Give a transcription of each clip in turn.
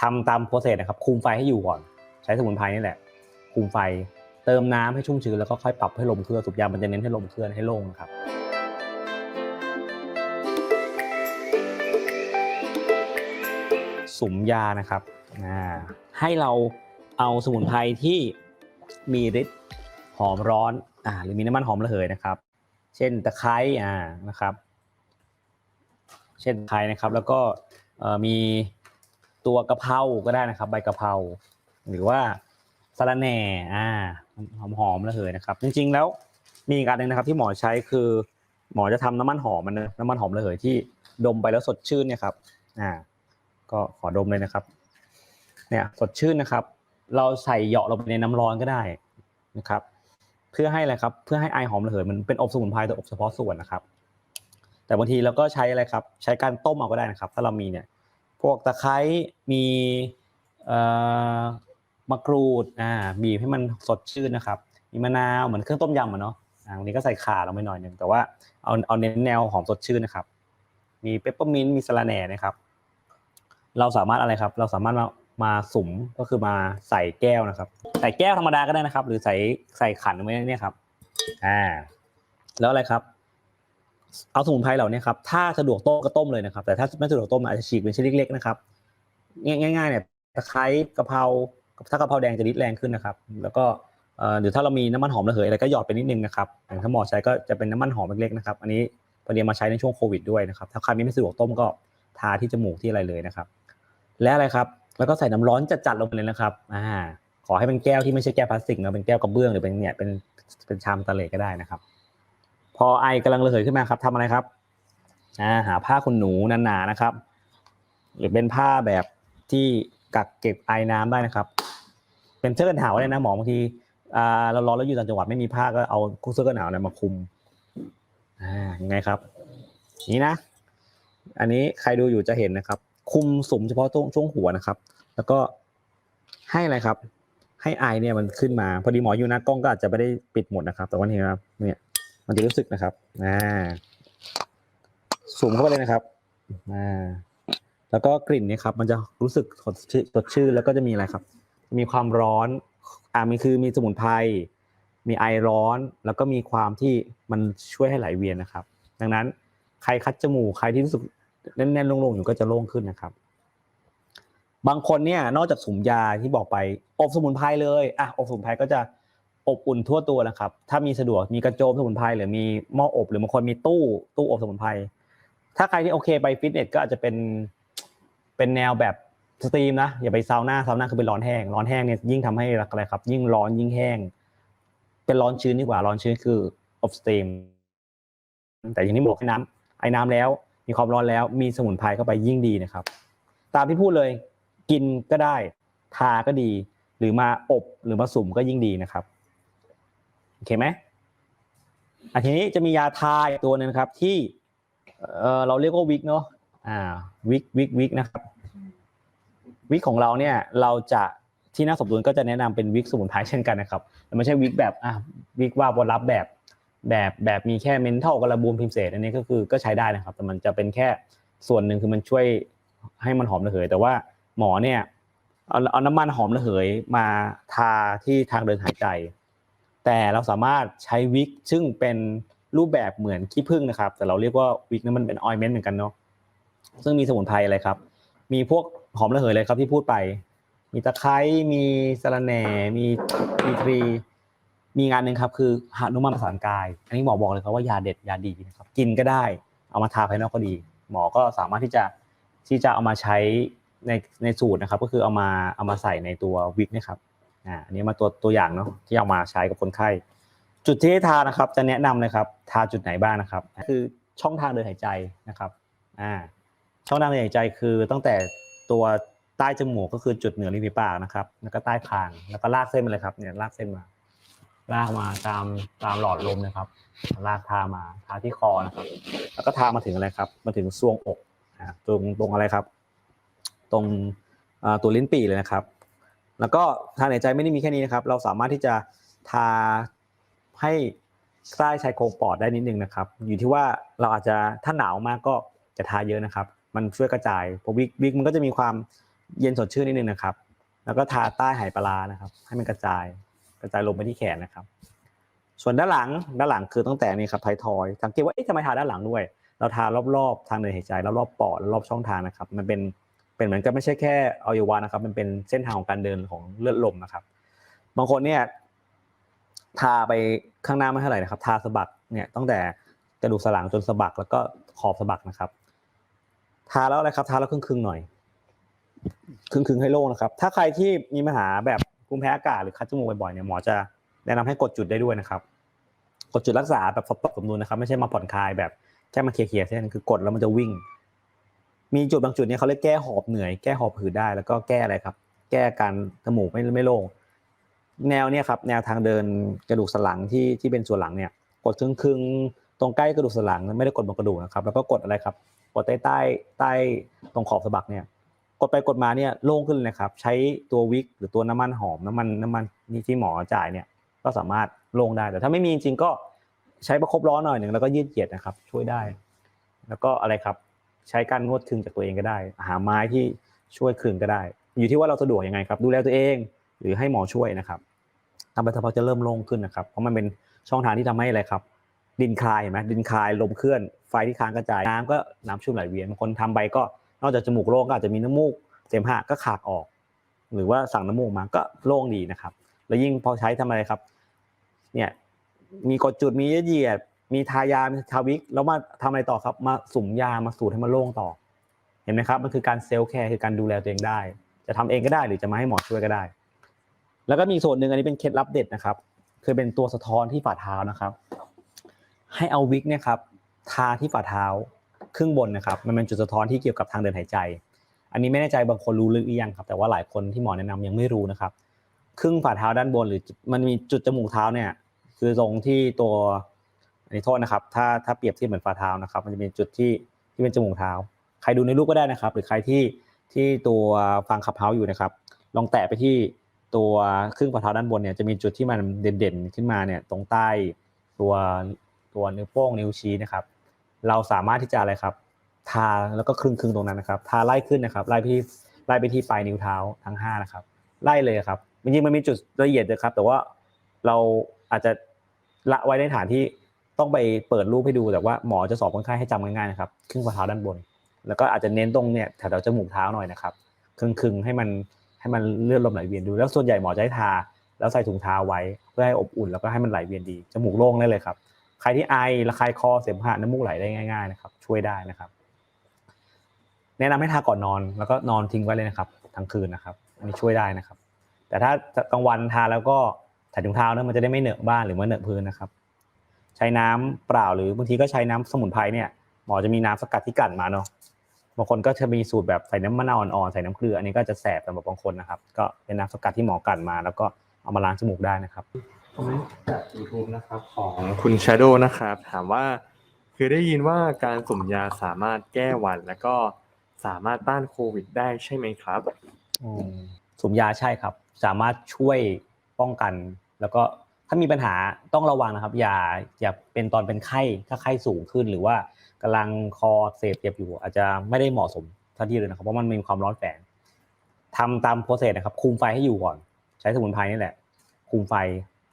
ทำตามโปรเซสนะครับคุมไฟให้อยู่ก่อน ใช้สมุนไพรนี่แหละคุมไฟเติมน้ำให้ชุ่มชื้นแล้วก็ค่อยปรับให้ลมเคลื่อนสูบยามันจะเน้นให้ลมเคลื่อนให้โล่งนะครับสุมยานะครับให้เราเอาสมุนไพรที่มีฤทธิ์หอมร้อนอหรือมีน้ำมันหอมระเหยนะครับ เช่นตะไคร้อ่นะครับ เช่นไคร้นะครับ แล้วก็มี ตัวกะเพราก็ได้นะครับ ใบกะเพราหรือว่าสะระแหน่อ่าหอมหอมๆระเหยนะครับ จริง ๆ แล้วมีอีกอันหนึ่งนะครับ ที่หมอใช้คือ หมอจะทำน้ำมันหอมมันน้ำมันหอมระเหยที่ดมไปแล้วสดชื่นเนี่ยครับ อ่า ก็ขอดมเลยนะครับ เนี่ยสดชื่นนะครับ เราใส่เหยาะลงไปในน้ำร้อนก็ได้นะครับ เพื่อให้อะไรครับ เพื่อให้ไอหอมระเหยมันเป็นอบสมุนไพรแต่อบเฉพาะส่วนนะครับ แต่บางทีเราก็ใช้อะไรครับ ใช้การต้มเอาก็ได้นะครับ ถ้าเรามีเนี่ย พวกตะไคร้มีมะกรูดอ่าบีบให้มันสดชื่นนะครับ มีมะนาวเหมือนเครื่องต้มยำอะเนาะอ่าวันนี้ก็ใส่ข่าลงไปหน่อยหนึ่งแต่ว่าเอาเอาเน้นแนวหอมสดชื่นนะครับ มีเปปเปอร์มินต์มีสะระแหน่นะครับ เราสามารถอะไรครับ เราสามารถมามาสุ่มก็คือมาใส่แก้วนะครับ ใส่แก้วธรรมดาก็ได้นะครับ หรือใส่ใส่ขันไว้เนี่ยครับอ่าแล้วอะไรครับ เอาสมุนไพรเหล่านี้ครับถ้าสะดวกต้มก็ต้มเลยนะครับ แต่ถ้าไม่สะดวกต้มอาจจะฉีกเป็นชิ้นเล็กๆนะครับง่ายๆเนี่ยตะไคร้กะเพราถ้ากะเพราแดงจะริดแรงขึ้นนะครับ แล้วก็หรือถ้าเรามีน้ำมันหอมระเหยอะไรก็หยอดไปนิดนึงนะครับอย่างถ้าหมอใช้ก็จะเป็นน้ำมันหอมเล็กๆนะครับ อันนี้พอดีมาใช้ในช่วงโควิดด้วยนะครับ ถ้าใครไม่สะดวกต้มก็ทาที่จมูกที่อะไรเลยนะครับ และอะไรครับ แล้วก็ใส่น้ำร้อนจัดๆลงไปเลยนะครับอ่าขอให้เป็นแก้วที่ไม่ใช่แก้วพลาสติกนะเป็นแก้วกระเบื้องหรือเป็นเนี่ยเป็นเป็นชามตะเลก็ได้นะครับ พอไอกำลังระเหยขึ้นมาครับทำอะไรครับอ่าหาผ้าขนหนูหนาๆนะครับ หรือเป็นผ้าแบบที่กักเก็บไอน้ำได้นะครับ เป็นเสื้อกันหนาวเลยนะหมอบางทีอ่าเราร้อนแล้วอยู่ต่างจังหวัดไม่มีผ้าก็เอาเสื้อกันหนาวเนี่ยมาคุมอ่ายังไงครับ นี่นะ อันนี้ใครดูอยู่จะเห็นนะครับ คุมสุมเฉพาะตรงช่วงหัวนะครับ แล้วก็ให้อะไรครับ ให้ไอเนี่ยมันขึ้นมา พอดีหมออยู่นะกล้องก็อาจจะไม่ได้ปิดหมดนะครับ แต่ว่านี่ครับเนี่ย มันจะรู้สึกนะครับอ่าสูมเข้าไปเลยนะครับอ่าแล้วก็กลิ่นเนี่ยครับ มันจะรู้สึกสดชื่นสดชื่นแล้วก็จะมีอะไรครับ มีความร้อนอ่ามีคือมีสมุนไพรมีไอร้อน แล้วก็มีความที่มันช่วยให้ไหลเวียนนะครับ ดังนั้นใครคัดจมูกใครที่รู้สึกแน่นๆโล่งๆอยู่ก็จะโล่งขึ้นนะครับ บางคนเนี่ยนอกจากสุมยาที่บอกไปอบสมุนไพรเลยอะอบสมุนไพรก็จะ อบอุ่นทั่วตัวนะครับ ถ้ามีสะดวกมีกระโจมสมุนไพรหรือมีหม้ออบหรือบางคนมีตู้ตู้อบสมุนไพรถ้าใครที่โอเคไปฟิตเนสก็อาจจะเป็นเป็นแนวแบบสตรีมนะอย่าไปซาวน่าซาวน่าคือเป็นร้อนแห้งร้อนแห้งเนี่ยยิ่งทำให้อะไรครับ ยิ่งร้อนยิ่งแห้ง เป็นร้อนชื้นดีกว่าร้อนชื้นคืออบสตรีมแต่อย่างที่บอกให้น้ำไอ้น้ำแล้ว มีความร้อนแล้วมีสมุนไพรเข้าไปยิ่งดีนะครับ ตามที่พูดเลยกินก็ได้ทาก็ดี หรือมาอบหรือมาสุ่มก็ยิ่งดีนะครับ เคไหมอันทีนี้จะมียาทาอีกตัวหนึงครับ ที่เออเราเรียกว่าวิกเนาะอ่าวิกวิกวิกนะครับ วิกของเราเนี่ยเราจะที่น่าสมดุลก็จะแนะนำเป็นวิกสมุนไพรเช่นกันนะครับแต่ไม่ใช่วิกแบบอะวิกว่าบนรับแบบแบบแบบมีแค่เมนเทลกับระบูมพิมเศษอันนี้ก็คือก็ใช้ได้นะครับ แต่มันจะเป็นแค่ส่วนหนึ่งคือมันช่วยให้มันหอมระเหย แต่ว่าหมอเนี่ยเอาเอาน้ำมันหอมระเหยมาทาที่ทางเดินหายใจ แต่เราสามารถใช้วิกซึ่งเป็นรูปแบบเหมือนขี้ผึ้งนะครับ แต่เราเรียกว่าวิกนั้นมันเป็นออยเมนต์เหมือนกันเนาะซึ่งมีสมุนไพรอะไรครับ มีพวกหอมระเหยเลยครับที่พูดไป มีตะไคร้มีสะระแหน่ มีทีทรี มีงานหนึ่งครับ คือหานุมานประสานกาย อันนี้หมอบอกเลยครับว่ายาเด็ดยาดีนะครับ กินก็ได้ เอามาทาภายนอกก็ดี หมอก็สามารถที่จะที่จะเอามาใช้ในในสูตรนะครับ ก็คือเอามาเอามาใส่ในตัววิกนะครับ อ่าอันนี้มาตัวตัวอย่างเนาะที่เอามาใช้กับคนไข้ จุดที่ให้ทานะครับ จะแนะนำเลยครับ ทาจุดไหนบ้างนะครับ คือช่องทางเดินหายใจนะครับอ่าช่องทางเดินหายใจคือตั้งแต่ตัวใต้จมูกก็คือจุดเหนือริมฝีปากนะครับ แล้วก็ใต้คางแล้วก็ลากเส้นมาเลยครับเนี่ยลากเส้นมา ลากมาตามตามหลอดลมนะครับ ลากทามาทาที่คอนะครับ แล้วก็ทามาถึงอะไรครับ มาถึงซวงอกตรงตรงอะไรครับ ตรงตัวลิ้นปี่เลยนะครับ แล้วก็ทางหายใจไม่ได้มีแค่นี้นะครับ เราสามารถที่จะทาให้ใต้ชายโครงปอดได้นิดนึงนะครับ อยู่ที่ว่าเราอาจจะถ้าหนาวมากก็จะทาเยอะนะครับ มันช่วยกระจายพราะวิกวิกมันก็จะมีความเย็นสดชื่นนิดนึงนะครับ แล้วก็ทาใต้ไหปลานะครับ ให้มันกระจายกระจายลงไปที่แขนนะครับ ส่วนด้านหลังด้านหลังคือตั้งแต่นี่ครับไทยทอยสังเกตว่าเอ๊ะทำไมทาด้านหลังด้วย เราทารอบๆทางเดินหายใจแล้วรอบปอดแล้วรอบช่องทางนะครับ มันเป็น เป็นเหมือนกับไม่ใช่แค่อวัยวะนะครับ มันเป็นเส้นทางของการเดินของเลือดลมนะครับ บางคนเนี่ยทาไปข้างหน้าไม่เท่าไหร่นะครับ ทาสะบักเนี่ยตั้งแต่กระดูกสันหลังจนสะบักแล้วก็ขอบสะบักนะครับ ทาแล้วอะไรครับ ทาแล้วครึ่งๆหน่อยครึ่งๆให้โล่งนะครับ ถ้าใครที่มีปัญหาแบบภูมิแพ้อากาศหรือคัดจมูกบ่อยๆเนี่ยหมอจะแนะนำให้กดจุดได้ด้วยนะครับ กดจุดรักษาแบบปรับสมดุลนะครับ ไม่ใช่มาผ่อนคลายแบบแค่มาเคลียร์ๆเส้นคือกดแล้วมันจะวิ่ง มีจุดบางจุดเนี่ยเขาเรียกแก้หอบเหนื่อยแก้หอบหืดได้ แล้วก็แก้อะไรครับ แก้การจมูกไม่ไม่โล่งแนวเนี่ยครับแนวทางเดินกระดูกสันหลังที่ที่เป็นส่วนหลังเนี่ย กดครึ่งครึ่งตรงใกล้กระดูกสันหลังไม่ได้กดบนกระดูกนะครับ แล้วก็กดอะไรครับ กดใต้ใต้ใต้ตรงขอบสะบักเนี่ย กดไปกดมาเนี่ยโล่งขึ้นเลยครับ ใช้ตัววิกหรือตัวน้ำมันหอมน้ำมันน้ำมันนี่ที่หมอจ่ายเนี่ย ก็สามารถโล่งได้แต่ถ้าไม่มีจริงก็ใช้ประคบร้อนหน่อยหนึ่งแล้วก็ยืดเหยียดนะครับ ช่วยได้ แล้วก็อะไรครับ ใช้การนวดคึงจากตัวเองก็ได้ หาไม้ที่ช่วยคึงก็ได้ อยู่ที่ว่าเราสะดวกยังไงครับ ดูแลตัวเอง หรือให้หมอช่วยนะครับทำไปสักพักจะเริ่มโล่งขึ้นนะครับ เพราะมันเป็นช่องทางที่ทำให้อะไรครับ ดินคลายเห็นไหมดินคลายลมเคลื่อน ไฟที่ค้างกระจายน้ำก็น้ำชุ่มไหลเวียนบางคนทำไปก็นอกจากจมูกโล่งก็อาจจะมีน้ำมูกเสมหะก็ขาดออก หรือว่าสั่งน้ำมูกมาก็โล่งดีนะครับ แล้วยิ่งพอใช้ทำอะไรครับ เนี่ยมีกดจุดมียืดเยียด มีทายามีทาวิกแล้วมาทำอะไรต่อครับ มาสุ่มยามาสูดให้มันโล่งต่อ เห็นไหมครับ มันคือการเซลล์แคร์คือการดูแลตัวเองได้ จะทำเองก็ได้หรือจะมาให้หมอช่วยก็ได้ แล้วก็มีส่วนหนึ่งอันนี้เป็นเคล็ดลับเด็ดนะครับ คือเป็นตัวสะท้อนที่ฝ่าเท้านะครับ ให้เอาวิกเนี่ยครับทาที่ฝ่าเท้าครึ่งบนนะครับ มันเป็นจุดสะท้อนที่เกี่ยวกับทางเดินหายใจ อันนี้ไม่แน่ใจบางคนรู้หรือยังครับ แต่ว่าหลายคนที่หมอแนะนำยังไม่รู้นะครับ ครึ่งฝ่าเท้าด้านบนหรือมันมีจุดจมูกเท้าเนี่ย คือตรงที่ตัว อันนี้โทษนะครับ ถ้าถ้าเปรียบเทียบเหมือนฝ่าเท้านะครับ มันจะเป็นจุดที่ที่เป็นจมูกเท้า ใครดูในรูปก็ได้นะครับ หรือใครที่ที่ตัวฟังขับเท้าอยู่นะครับ ลองแตะไปที่ตัวครึ่งฝ่าเท้าด้านบนเนี่ยจะมีจุดที่มันเด่นๆขึ้นมาเนี่ยตรงใต้ตัวตัวนิ้วโป้งนิ้วชี้นะครับ เราสามารถที่จะอะไรครับ ทาแล้วก็ครึ่งครึ่งตรงนั้นนะครับ ทาไล่ขึ้นนะครับ ไล่ไปที่ไล่ไปที่ปลายนิ้วเท้าทั้งห้านะครับ ไล่เลยครับจริงๆมันมีจุดละเอียดนะครับ แต่ว่าเราอาจจะละไว้ในฐานที่ ต้องไปเปิดรูปให้ดูแต่ว่าหมอจะสอบคนไข้ให้จำง่ายๆนะครับครึ่งฝ่าเท้าด้านบน แล้วก็อาจจะเน้นตรงเนี่ยแถวๆจมูกเท้าหน่อยนะครับครึ่งๆให้มันให้มันเลือดลมไหลเวียนดู แล้วส่วนใหญ่หมอจะให้ทา แล้วใส่ถุงเท้าไว้เพื่อให้อบอุ่นแล้วก็ให้มันไหลเวียนดีจมูกโล่งได้เลยครับใครที่ไอระคายคอเสมหะน้ำมูกไหลได้ง่ายๆนะครับช่วยได้นะครับ แนะนำให้ทาก่อนนอน แล้วก็นอนทิ้งไว้เลยนะครับทั้งคืนนะครับ อันนี้ช่วยได้นะครับ แต่ถ้ากลางวันทาแล้วก็ใส่ถุงเท้านะมันจะได้ไม่เหนอะบ้านหรือว่าเหนอะพื้นนะครับ ใช้น้ำเปล่าหรือบางทีก็ใช้น้ำสมุนไพรเนี่ยหมอจะมีน้ำสกัดที่กลั่นมาเนาะบางคนก็จะมีสูตรแบบใส่น้ำมะนาวอ่อนๆใส่น้ำเกลืออันนี้ก็จะแสบสำหรับบางคนนะครับ ก็เป็นน้ำสกัดที่หมอกลั่นมา แล้วก็เอามาล้างจมูกได้นะครับคอมเมนต์จาก YouTube นะครับของคุณ Shadow นะครับถามว่าคือได้ยินว่าการสุ่มยาสามารถแก้หวัดแล้วก็สามารถต้านโควิดได้ใช่ไหมครับสูบยาใช่ครับ สามารถช่วยป้องกันแล้วก็ ถ้ามีปัญหาต้องระวังนะครับ อย่าอย่าเป็นตอนเป็นไข้ถ้าไข้สูงขึ้น หรือว่ากำลังคอเสพเจ็บอยู่ อาจจะไม่ได้เหมาะสมทันทีเลยนะครับเพราะมันมีความร้อนแฝงทำตามโปรเซสนะครับ คุมไฟให้อยู่ก่อน ใช้สมุนไพรนี่แหละ คุมไฟ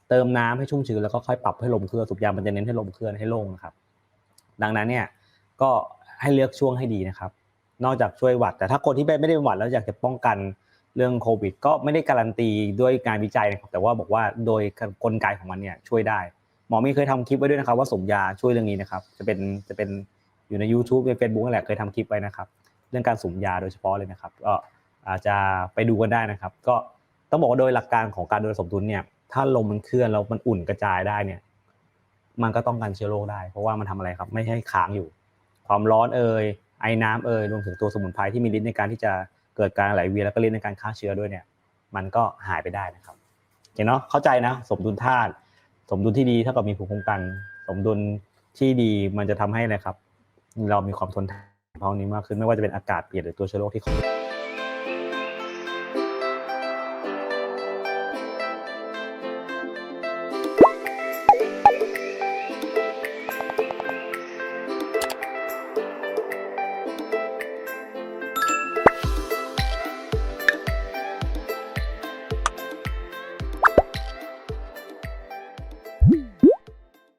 เติมน้ำให้ชุ่มชื้นแล้วก็ค่อยปรับให้ลมเคลื่อนสูบยามันจะเน้นให้ลมเคลื่อนให้โล่งนะครับ ดังนั้นเนี่ยก็ให้เลือกช่วงให้ดีนะครับ นอกจากช่วยหวัด แต่ถ้าคนที่ไม่ได้เป็นหวัดแล้วอยากจะป้องกัน เรื่องโควิด ก็ไม่ได้การันตีด้วยการวิจัยนะครับแต่ว่าบอกว่าโดยกลไกของมันเนี่ยช่วยได้ หมอมีเคยทำคลิปไว้ด้วยนะครับ ว่าสมยาช่วยเรื่องนี้นะครับ จะเป็นจะเป็นอยู่ใน YouTube ใน Facebook แหละเคยทำคลิปไว้นะครับ เรื่องการสมยาโดยเฉพาะเลยนะครับก็อาจจะไปดูกันได้นะครับ ก็ต้องบอกว่าโดยหลักการของการโดยสมดุลเนี่ยถ้าลมมันเคลื่อนแล้วมันอุ่นกระจายได้เนี่ย มันก็ต้องกันเชื้อโรคได้ เพราะว่ามันทำอะไรครับ ไม่ให้ค้างอยู่ ความร้อนเอ่ยไอ้น้ำเอ่ยรวมถึงตัวสมุนไพรที่มีฤทธิ์ในการที่จะ เกิดการไหลเวียนแล้วก็เล่นในการฆ่าเชื้อด้วยเนี่ยมันก็หายไปได้นะครับเห็นเนาะเข้าใจนะ สมดุลธาตุสมดุลที่ดีเท่ากับมีภูมิคุ้มกัน สมดุลที่ดีมันจะทำให้นะครับ เรามีความทนทานเพราะนี้มากขึ้นไม่ว่าจะเป็นอากาศเปลี่ยนหรือตัวเชื้อโรคที่เข้า